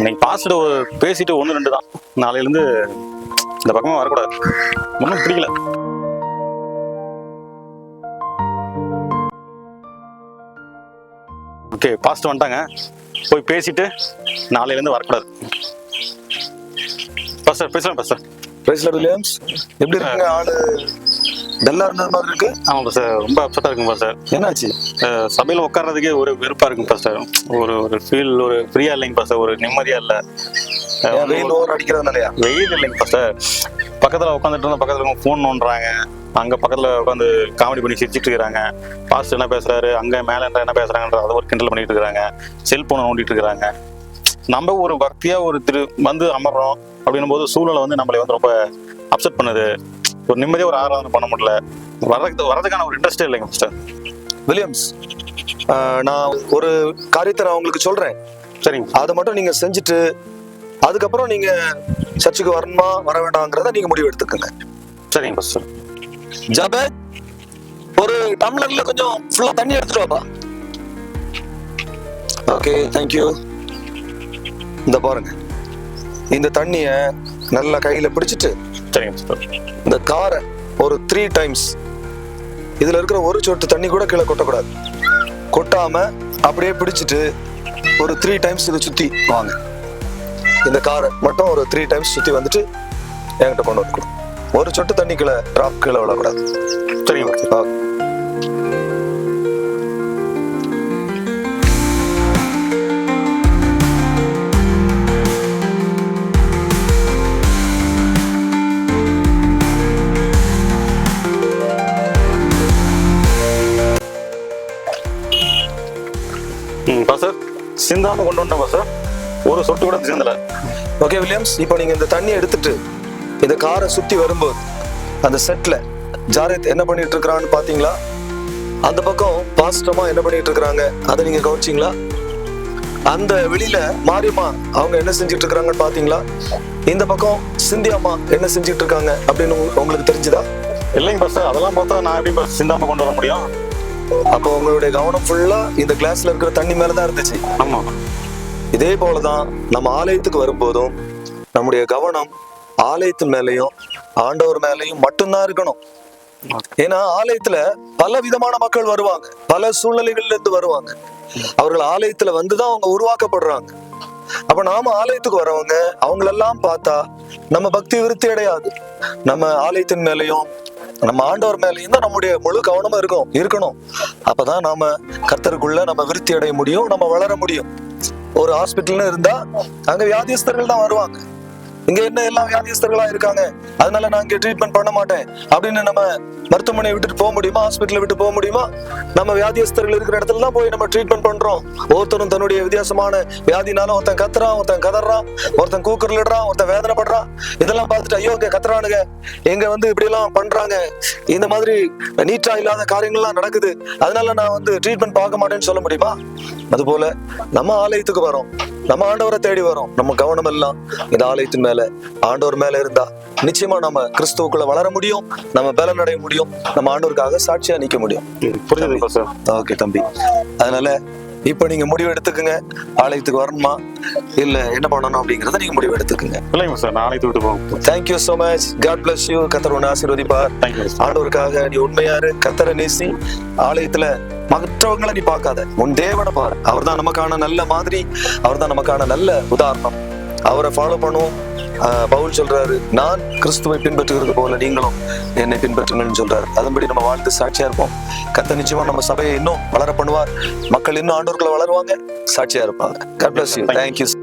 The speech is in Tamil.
இன்னைக்கு பாசிட்டிவ் பேசிட்டு ஒன்று ரெண்டு தான். நாளையிலேருந்து இந்த பக்கமாக வரக்கூடாது. ஒன்றும் பிடிக்கல. ஓகே பாஸ்ட் வந்துட்டாங்க. போய் பேசிட்டு நாளையிலேருந்து வரக்கூடாது. பஸ் சார் பேசுகிறேன் பஸ் சார் பிரைஸ்லர் வில்லியம்ஸ் எப்படி இருக்காங்க? ஆளு டல்லா இருந்தது மாதிரி இருக்கு? ஆமாம் பாஸ்டர் ரொம்ப அப்செட்டாக இருக்குங்க பாஸ்டர் என்னாச்சு? சபையில் உட்கார்றதுக்கே ஒரு வெறுப்பாக இருக்குங்க பாஸ்டர் ஒரு ஒரு ஃபீல் ஒரு ஃப்ரீயாக இல்லைங்க பாஸ்டர் ஒரு நிம்மதியாக இல்லை. வெயில் ஓவர் அடிக்கிறதுனாலயா? வெயில் இல்லைங்க பாஸ்டர் பக்கத்தில் உட்காந்துட்டு இருந்தா பக்கத்தில் ஃபோன் நோண்டுறாங்க. அங்கே பக்கத்தில் உட்காந்து காமெடி பண்ணி சிரிச்சிட்டு இருக்கிறாங்க. பாஸ்டர் என்ன பேசுறாரு? அங்கே மேலே என்ன பேசுறாங்கன்ற அதை ஒரு கிண்டல் பண்ணிட்டு இருக்கிறாங்க. செல்போனை நோண்டிட்டு இருக்கிறாங்க. நம்ம ஒரு பக்தியா ஒரு திரு வந்து அமர்றோம் அப்படின்னும் போது சூழ்நிலை வந்து நம்மளை வந்து ரொம்ப அப்செட் பண்ணுது. ஒரு நிம்மதியாக ஒரு ஆராதனை பண்ண முடியல. வர்றதுக்கு வர்றதுக்கான ஒரு இன்ட்ரெஸ்டே இல்லைங்க பாஸ்டர் வில்லியம்ஸ் நான் ஒரு காரியத்தை நான் உங்களுக்கு சொல்றேன். சரிங்க. அதை மட்டும் நீங்க செஞ்சுட்டு அதுக்கப்புறம் நீங்க சர்ச்சுக்கு வரணுமா வர வேண்டாங்கிறத நீங்க முடிவு எடுத்துக்கோங்க. சரிங்க பாஸ்டர் ஜாபே ஒரு டம்ளர்ல கொஞ்சம் ஃபுல்லா தண்ணி எடுத்துட்டு வாப்பா. ஓகே தேங்க்யூ இந்த பாருங்க. இந்த தண்ணிய நல்லா கையில பிடிச்சிட்டு இந்த காரை ஒரு த்ரீ டைம்ஸ் இதுல இருக்கிற ஒரு சொட்டு தண்ணி கூட கீழே கொட்டக்கூடாது. கொட்டாம அப்படியே பிடிச்சிட்டு ஒரு த்ரீ டைம்ஸ் இதை சுத்தி வாங்க. இந்த காரை மட்டும் ஒரு த்ரீ டைம்ஸ் சுத்தி வந்துட்டு என்கிட்ட கொண்டு கொடு. ஒரு சொட்டு தண்ணி கீழே டிராப் கீழே விழக்கூடாது. சரிங்க. ஓகே. சிந்தாம கொண்டு வந்தோம் பாஸ்டர் ஒரு சொட்டு கூட சிந்தல. ஓகே வில்லியம்ஸ் இப்போ நீங்க இந்த தண்ணி எடுத்துட்டு இந்த காரை சுத்தி வரும்போது அந்த செட்ல ஜாரத் என்ன பண்ணிட்டு இருக்கிறான்னு பாத்தீங்களா? அந்த பக்கம் பாஸ்டமா என்ன பண்ணிட்டு இருக்கிறாங்க? அதை நீங்க கவனிச்சீங்களா? அந்த வெளியில மாரியம்மா அவங்க என்ன செஞ்சுட்டு இருக்காங்கன்னு பாத்தீங்களா? இந்த பக்கம் சிந்தியாம்மா என்ன செஞ்சுட்டு இருக்காங்க அப்படின்னு உங்க- உங்களுக்கு தெரிஞ்சுதா? இல்லைங்க பாஸ்டர் அதெல்லாம் பார்த்தா நான் எப்படி பாஸ் சிந்தாம கொண்டு வர முடியும்? அப்போ உங்களுடைய கவனம் ஃபுல்லா இந்த கிளாஸ்ல இருக்கிற தண்ணி மேலதான் இருந்துச்சு. ஆமா. இதே போலதான் நம்ம ஆலயத்துக்கு வரும்போதும் நம்முடைய கவனம் ஆலயத்தின் மேலயும் ஆண்டவர் மேலயும் மட்டும்தான் இருக்கணும். ஏன்னா ஆலயத்துல பல விதமான மக்கள் வருவாங்க. பல சூழ்நிலைகள்ல இருந்து வருவாங்க. அவர்கள் ஆலயத்துல வந்துதான் அவங்க உருவாக்கப்படுறாங்க. அப்ப நாம ஆலயத்துக்கு வரவங்க அவங்களெல்லாம் பார்த்தா நம்ம பக்தி விருத்தி அடையாது. நம்ம ஆலயத்தின் மேலயும் நம்ம ஆண்டவர் மேலயும் தான் நம்முடைய முழு கவனமும் இருக்கும் இருக்கணும். அப்பதான் நாம கர்த்தருக்குள்ள நம்ம விருத்தி அடைய முடியும் நம்ம வளர முடியும். ஒரு ஹாஸ்பிட்டல்னு இருந்தா அங்க வியாதிஸ்தர்கள் தான் வருவாங்க. இங்க என்ன எல்லாம் வியாதியஸ்தர்களா இருக்காங்க? அதனால நான் இங்க ட்ரீட்மெண்ட் பண்ண மாட்டேன். அப்படின்னு நம்ம மருத்துவமனை விட்டுட்டு போக முடியுமா? ஹாஸ்பிட்டல் விட்டு போக முடியுமா? நம்ம வியாதியஸ்தர்கள் இருக்கிற இடத்துல தான் போய் நம்ம ட்ரீட்மெண்ட் பண்றோம். ஒருத்தரும் தன்னுடைய வித்தியாசமான வியாதினாலும் ஒருத்தன் கத்துறான் ஒருத்தன் கதறான் ஒருத்தன் கூக்குரலிடுறான் ஒருத்தன் வேதனைப்படுறான். இதெல்லாம் பார்த்துட்டு ஐயோ இங்க கத்துறானுங்க. எங்க வந்து இப்படி எல்லாம் பண்றாங்க. இந்த மாதிரி நீட்டா இல்லாத காரியங்கள்லாம் நடக்குது. அதனால நான் வந்து ட்ரீட்மெண்ட் பார்க்க மாட்டேன்னு சொல்ல முடியுமா? அதுபோல நம்ம ஆலயத்துக்கு வரோம். நம்ம ஆண்டவரை தேடி வரோம். நம்ம கவனம் எல்லாம் இந்த ஆலயத்தின் மேல ஆண்டவர் மேல இருந்தா நிச்சயமா நம்ம கிறிஸ்துவுக்குள்ள வளர முடியும் நம்ம பலன் அடைய முடியும் நம்ம ஆண்டவருக்காக சாட்சியா நிக்க முடியும். புரியுது ஓகே தம்பி. அதனால இப்ப நீங்க முடிவு எடுத்துக்குங்க. ஆலயத்துக்கு வரணுமா? இல்ல என்ன பண்ணணும் அப்படிங்கறத நீங்க முடிவு எடுத்துக்குங்க. இல்லைங்க பாஸ்டர் நாளைக்கு விட்டு போகும் thank you so much god bless you கத்தர் உன்னை ஆசீர்வதிப்பார். ஆண்டவருக்காக நீ உண்மையாரு. கத்தரை நேசி. ஆலயத்துல மற்றவங்களை நீ பார்க்காத. உன் தேவனை பாரு. அவர்தான் நமக்கான நல்ல மாதிரி. அவர்தான் நமக்கான நல்ல உதாரணம். அவரை ஃபாலோ பண்ணுவோம். பவுல் சொல்றாரு நான் கிறிஸ்துவை பின்பற்றுகிறது போல நீங்களும் என்னை பின்பற்றுங்கள்னு சொல்றாரு. அதன்படி நம்ம வாழ்த்து சாட்சியா இருப்போம். கத்த நிச்சயமா நம்ம சபையை இன்னும் வளர பண்ணுவார். மக்கள் இன்னும் ஆண்டவர்களை வளருவாங்க. சாட்சியா இருப்பாங்க. God bless you. Thank you.